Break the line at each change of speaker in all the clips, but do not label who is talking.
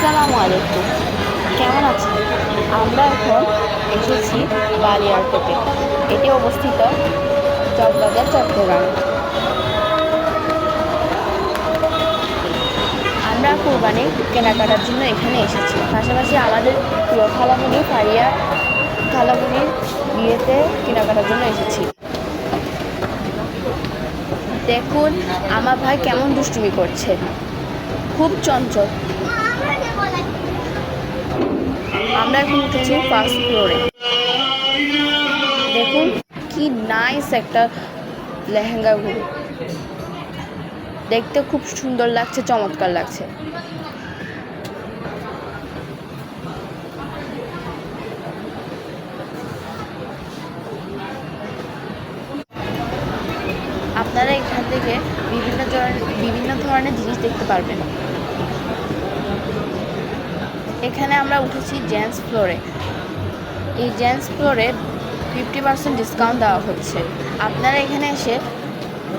আসসালামু আলাইকুম। কেমন আছেন? আমরা এখন এসেছি বালি এয়ারপোর্টে এটি অবস্থিত চকবাজার, চট্টগ্রাম। আমরা কোরবানির কেনাকাটার জন্য এখানে এসেছি। পাশাপাশি আমাদের প্রিয় খালামুনি, ফারিয়া খালামুনির বিয়েতে কেনাকাটার জন্য এসেছি। দেখুন, আমার ভাই কেমন দুষ্টুমি করছে। খুব চঞ্চল। আমরা এখন উঠেছি ফার্স্ট ফ্লোরে দেখুন কি নাইস একটা লেহেঙ্গাগুলো দেখতে খুব সুন্দর লাগছে, চমৎকার লাগছে। আপনারা এখান থেকে বিভিন্ন ধরনের বিভিন্ন ধরনের জিনিস দেখতে পারবেন। এখানে আমরা উঠেছি জেন্টস ফ্লোরে। এই জেন্টস ফ্লোরে ফিফটি পার্সেন্ট ডিসকাউন্ট দেওয়া হচ্ছে। আপনারা এখানে এসে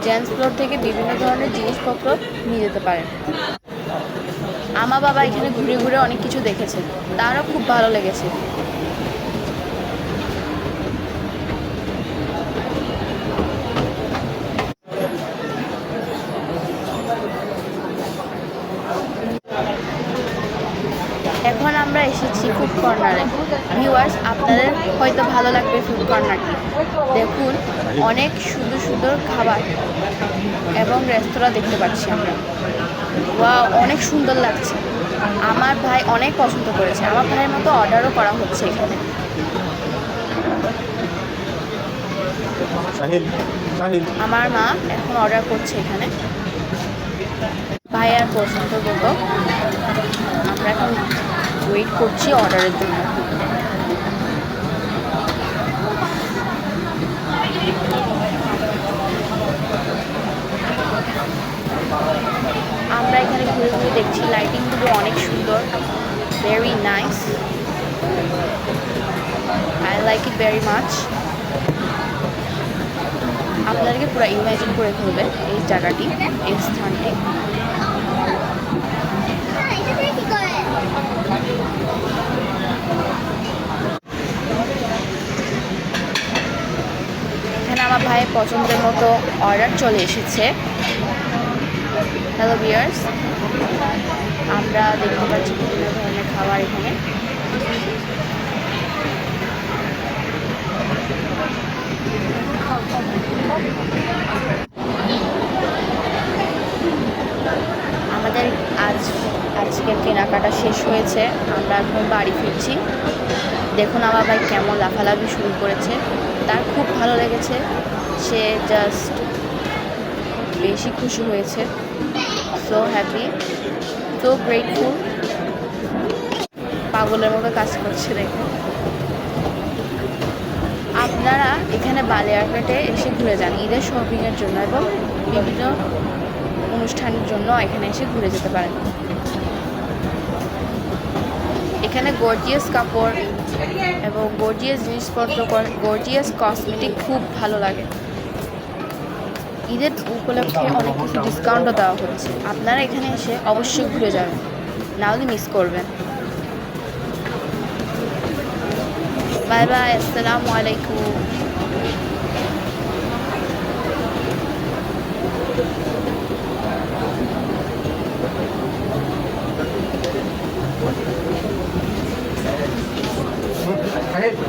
জেন্টস ফ্লোর থেকে বিভিন্ন ধরনের জিনিসপত্র নিয়ে যেতে পারেন। আমার বাবা এখানে ঘুরে ঘুরে অনেক কিছু দেখেছে। তারও খুব ভালো লেগেছে। এখন আমরা এসেছি ফুড কর্নারে ভিউয়ার্স আপনাদের হয়তো ভালো লাগবে ফুড কর্নারটি দেখুন অনেক সুন্দর সুন্দর খাবার এবং রেস্তোরাঁ দেখতে পাচ্ছি আমরা। ওয়া অনেক সুন্দর লাগছে। আমার ভাই অনেক পছন্দ করেছে। আমার ভাইয়ের মতো অর্ডারও করা হচ্ছে এখানে। আমার মা এখন অর্ডার করছে এখানে। ভাইয়ার পছন্দ মতো আমরা এখন ওয়েট করছি অর্ডারের জন্য। আমরা এখানে ঘুরে ঘুরে দেখছি লাইটিংগুলো অনেক সুন্দর very nice I like it very much আপনাদেরকে পুরো ইমাজিন করে তুলবে এই জায়গাটি, এই স্থানটি। ভাইয়ের পছন্দের মতো অর্ডার চলে এসেছে। হ্যালো বিয়ার্স আমরা দেখতে পাচ্ছি বিভিন্ন ধরনের খাবার এখানে। আমাদের আজ, আজকের কেনাকাটা শেষ হয়েছে, আমরা এখন বাড়ি ফিরছি। দেখুন আমার ভাই কেমন লাফালাফি শুরু করেছে। তার খুব ভালো লেগেছে। সে জাস্ট বেশি খুশি হয়েছে। সো হ্যাপি সো গ্রেটফুল পাগলের মতো কাজ করছে দেখে। আপনারা এখানে বালিয়ারঘাটে এসে ঘুরে যান, ঈদের শপিংয়ের জন্য এবং বিভিন্ন অনুষ্ঠানের জন্য এখানে এসে ঘুরে যেতে পারেন। এখানে গর্জিয়াস কাপড় এবং গর্জিয়াস জিনিসপত্র গর্জিয়াস কসমেটিক খুব ভালো লাগে। ঈদের উপলক্ষে অনেক কিছু ডিসকাউন্টও দেওয়া হচ্ছে। আপনারা এখানে এসে অবশ্যই ঘুরে যাবেন। না হলে মিস করবেন। বাই বাই আসসালামু আলাইকুম। Hey.